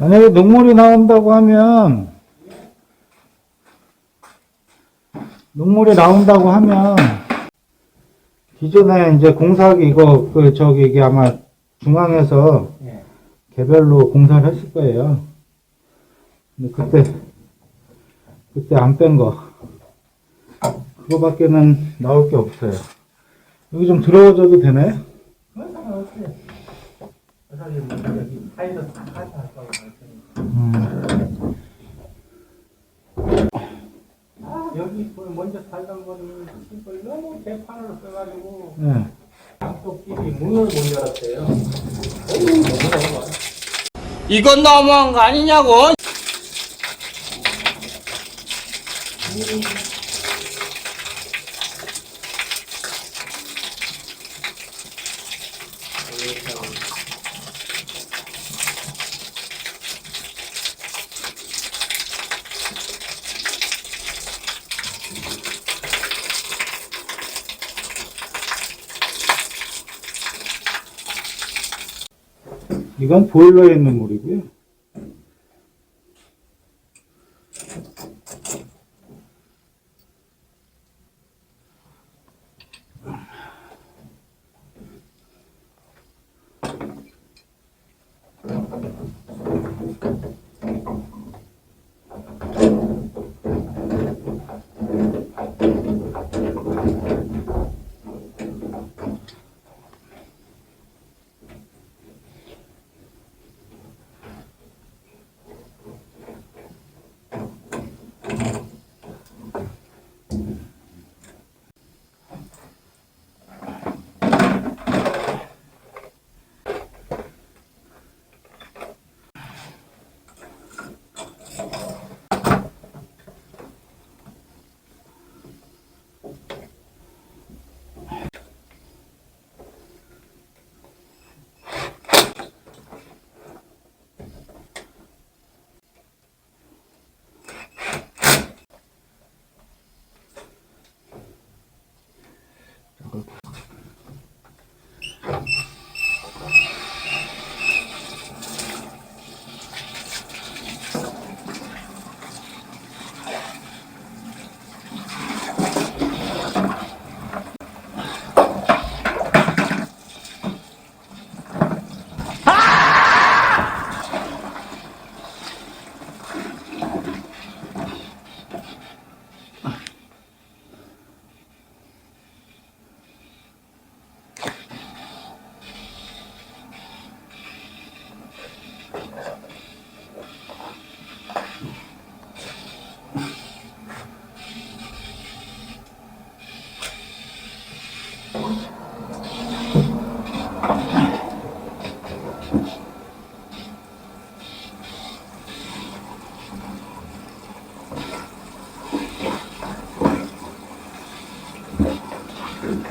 만약에 녹물이 나온다고 하면, 녹물이 나온다고 하면, 기존에 이제 공사하기, 이거, 그, 저기, 이게 아마 중앙에서 예. 개별로 공사를 했을 거예요. 근데 그때, 그때 안 뺀 거. 그거밖에는 나올 게 없어요. 여기 좀 들어줘도 되네? 다 같이 할 거고 할 테니까. 음. 아, 여기 그 먼저 살던 분이 이걸 너무 개판으로 써가지고 네. 양쪽 집이 문을 못 열었대요. 너무 너무 이건 너무한 거 아니냐고. 이건 보일러에 있는 물이고요.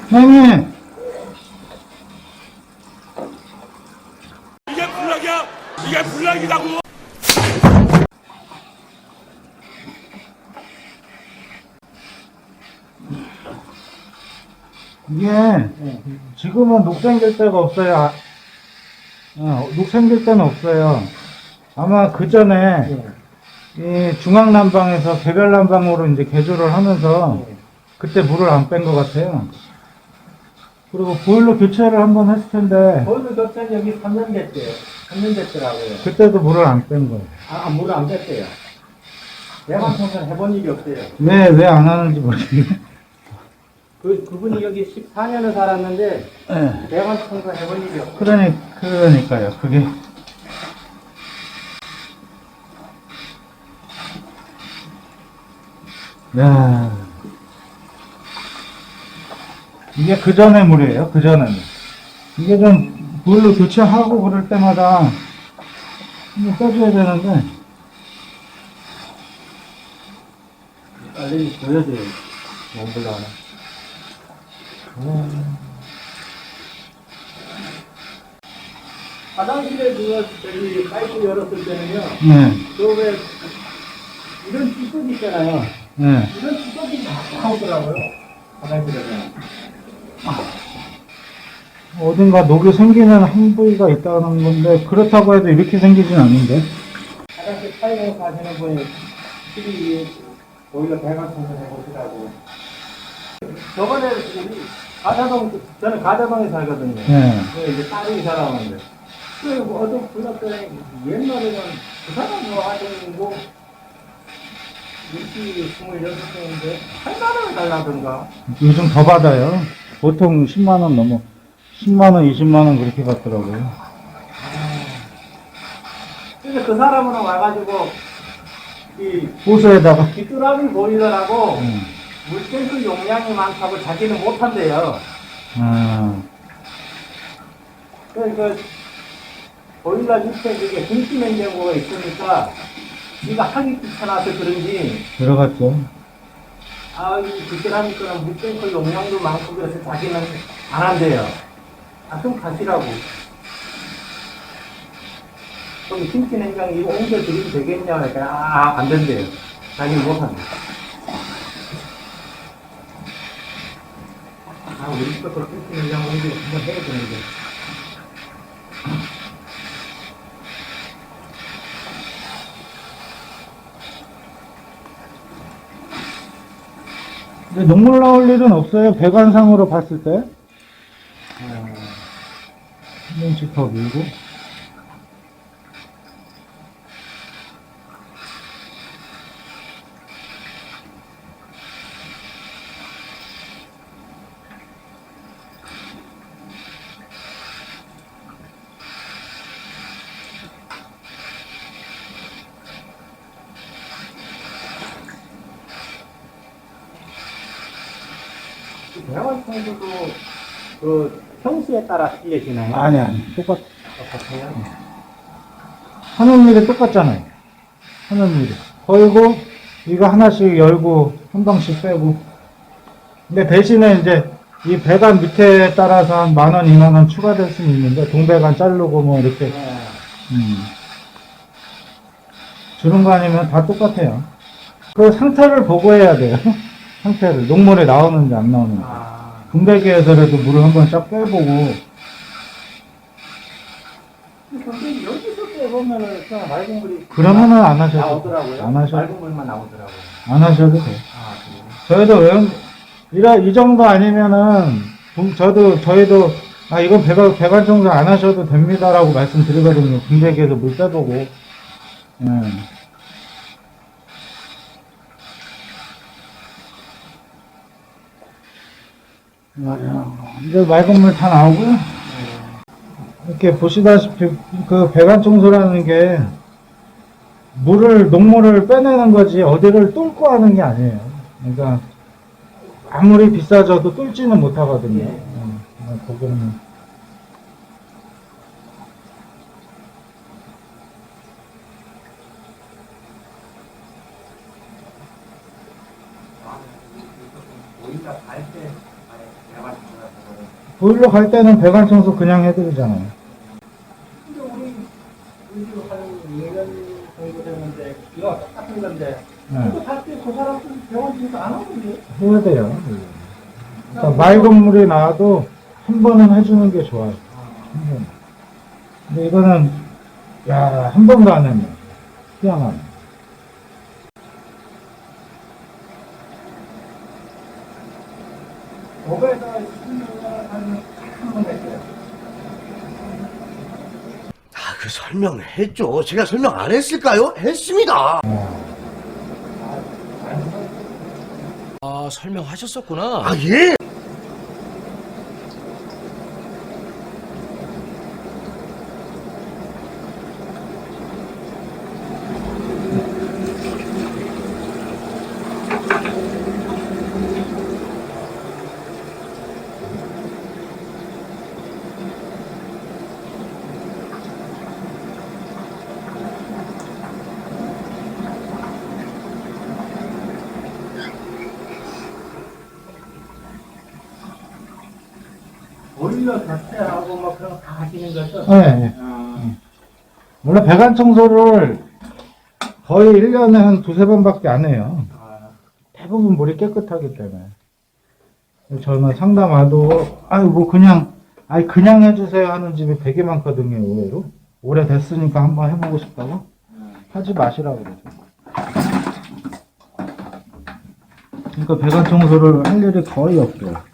형님! 이게 불락이야? 이게 불락이라고? 이게 지금은 녹 생길 데가 없어요. 아, 어, 녹 생길 때는 없어요. 아마 그 전에 이 중앙 난방에서 개별 난방으로 이제 개조를 하면서 그때 물을 안 뺀 것 같아요. 그리고 보일러 교체를 한번 했을 텐데 보이는 격차는 여기 3년 됐대요. 3년 됐더라고요. 그때도 물을 안 뺀 거예요. 아, 물을 안 뺐대요. 내가 통상 해본 일이 없어요. 왜 왜 안 하는지 모르겠네. 그, 그분이 여기 14년을 살았는데, 네. 대관 통상 해본 일이 없어요. 그러니 그러니까요. 그게 야 이게 그 전의 물이에요. 그 전에는 이게 좀 물로 교체하고 그럴 때마다 빼줘야 되는데 빨리 보여줘요. 몸불러 하나. 화장실에 그, 저기, 파이프 열었을 때는요, 네, 그왜 이런 찌꺼기 있잖아요. 네. 이런 찌꺼기 막 나오더라고요. 화장실에서. 어딘가 녹이 생기는 한 부위가 있다는 건데 그렇다고 해도 이렇게 생기진 않는데 그 타이거 가시는 분이 TV 보일러 배관 청소해 보시라고. 저번에 우리 가자동 저는 가자동에 살거든요. 네. 그 이제 딸이 살아오는데 그 어떤 불렀더니 옛날에는 그 사람 뭐 하더니 뭐 일주일에 스물여섯 명인데 8만 원을 달라던가 요즘 더 받아요. 보통 10만 원 넘어. 10만 원, 20만 원 그렇게 받더라고요. 그래서 그 사람은 와가지고 이 호수에다가. 귀뚜라미 보일러라고 음. 물탱크 용량이 많다고 자기는 못한대요. 아, 그래서 그 보일러 밑에 그게 분기 냉장고가 있으니까 네가 하기 귀찮아서 그런지 들어갔죠. 아, 이 귀뚜라미 거는 물탱크 용량도 많고 그래서 자기는 안 한대요. 아, 좀 가시라고. 그럼 김치 냉장 이거 옮겨 드리면 되겠냐? 그러니까 아, 안 된대요. 자기는 못한대. 아, 우리 것도 김치 냉장 옮겨 한번 해야 되는데. 녹물 나올 일은 없어요. 배관상으로 봤을 때. 한 번씩 더 밀고. 대화원 청소도 그 평수에 따라 틀려지나요? 아니, 아니. 똑같, 똑같아요. 하는 일이 똑같잖아요. 하는 일이. 걸고, 이거 하나씩 열고, 한 방씩 빼고. 근데 대신에 이제 이 배관 밑에 따라서 한 만 원, 이만 원 추가될 수는 있는데, 동배관 자르고 뭐 이렇게, 네. 음. 주는 거 아니면 다 똑같아요. 그 상태를 보고 해야 돼요. 상태를. 녹물에 나오는지 안 나오는지. 아, 분배기에서라도 물을 한번 쫙 빼보고, 근데 여기서 빼보면은 그냥 맑은 물이 그러면은 안 하셔도, 나오더라고요. 안 하셔도, 맑은 물만 나오더라고요. 안 하셔도 돼요. 아, 그래요? 저희도 외운, 이라, 이 정도 아니면은, 분- 저도, 저희도, 아, 이건 배관, 배관 청소 안 하셔도 됩니다라고 말씀드리거든요. 분배기에서 물 빼보고. 예. 이제 맑은 물 다 나오고요. 이렇게 보시다시피 그 배관 청소라는 게 물을 녹물을 빼내는 거지 어디를 뚫고 하는 게 아니에요. 그러니까 아무리 비싸져도 뚫지는 못하거든요. 음, 거기는 보일러 갈때 내가 들어가서 보일러 갈 때는 배관 청소 그냥 해드리잖아요. 근데 우리 우리 한 2년 정도 됐는데 이거 똑같은 건데 네. 이거 갈때그 사람들 병원 진도안 하는데 해야 돼요. 그러니까 맑은 물이 나와도 한 번은 해주는 게 좋아요. 한 번. 근데 이거는 야 한 번도 안 했네. 희한하네. 법에서 10년을 한번 했어요. 아, 그 설명을 했죠. 제가 설명 안 했을까요? 했습니다. 아, 설명하셨었구나. 아, 예. 보일러 자체하고 뭐 그런 거 다 하시는 거죠? 네, 네. 아, 원래 배관 청소를 거의 1년에 한 두세 번밖에 안 해요. 아, 대부분 물이 깨끗하기 때문에. 저는 상담 와도, 아유, 뭐 그냥, 아니, 그냥 해주세요 하는 집이 되게 많거든요, 의외로. 오래됐으니까 한번 해보고 싶다고. 하지 마시라고 그러죠. 그러니까 배관 청소를 할 일이 거의 없어요.